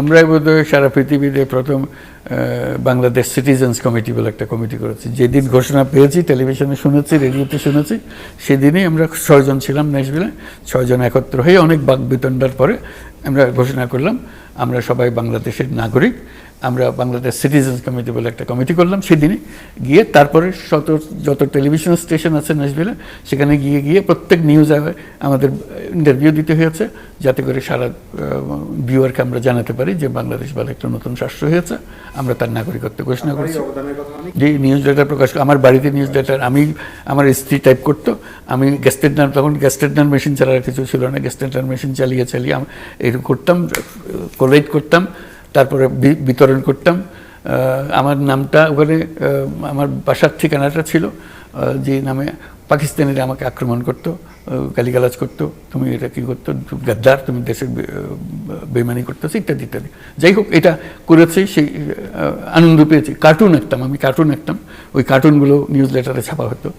আমরাই বোধহয় সারা পৃথিবীতে প্রথম বাংলাদেশ সিটিজেন্স কমিটি বলে একটা কমিটি করেছি। যেদিন ঘোষণা পেয়েছি টেলিভিশনে শুনেছি রেডিওতে শুনেছি, সেদিনই আমরা ছয়জন ছিলাম নেশবিলে ছয়জন একত্র হয়ে অনেক বাক বিতণ্ডার পরে আমরা ঘোষণা করলাম আমরা সবাই বাংলাদেশের নাগরিক আমরা বাংলাদেশ সিটিজেন্স কমিটি বলে একটা কমিটি করলাম সেদিনই গিয়ে তারপরে শত যত টেলিভিশন স্টেশন আছে নেশবিলে সেখানে গিয়ে গিয়ে প্রত্যেক নিউজ আমাদের ইন্টারভিউ দিতে হয়েছে যাতে করে সারা ভিউয়ারকে আমরা জানাতে পারি যে বাংলাদেশ বলে একটা নতুন রাষ্ট্র হয়েছে আমরা তার নাগরিকত্ব ঘোষণা করছি। যে নিউজ লেটার প্রকাশ আমার বাড়িতে নিউজ লেটার আমি আমার স্ত্রী টাইপ করতো আমি গ্যাস্টেড নাম তখন গ্যাস্টেড নাম মেশিন চালার কিছু ছিল না গ্যাস্টেড নার মেশিন চালিয়ে চালিয়ে এরকম করতাম কোলাইট করতাম তারপরে বিতরণ করতাম। আমার নামটা ওখানে আমার বাসার ঠিকানাটা ছিল যে নামে পাকিস্তানিরা আমাকে আক্রমণ করতো গালিগালাজ করতো তুমি এটা কী করতো গাদ্দার তুমি দেশের বে- আহ, বেইমানি করতেছো ইত্যাদি ইত্যাদি। যাই হোক এটা করেছি সেই আনন্দ পেয়েছি। কার্টুন আঁকতাম আমি কার্টুন আঁকতাম ওই কার্টুনগুলো নিউজ লেটারে ছাপা হতো।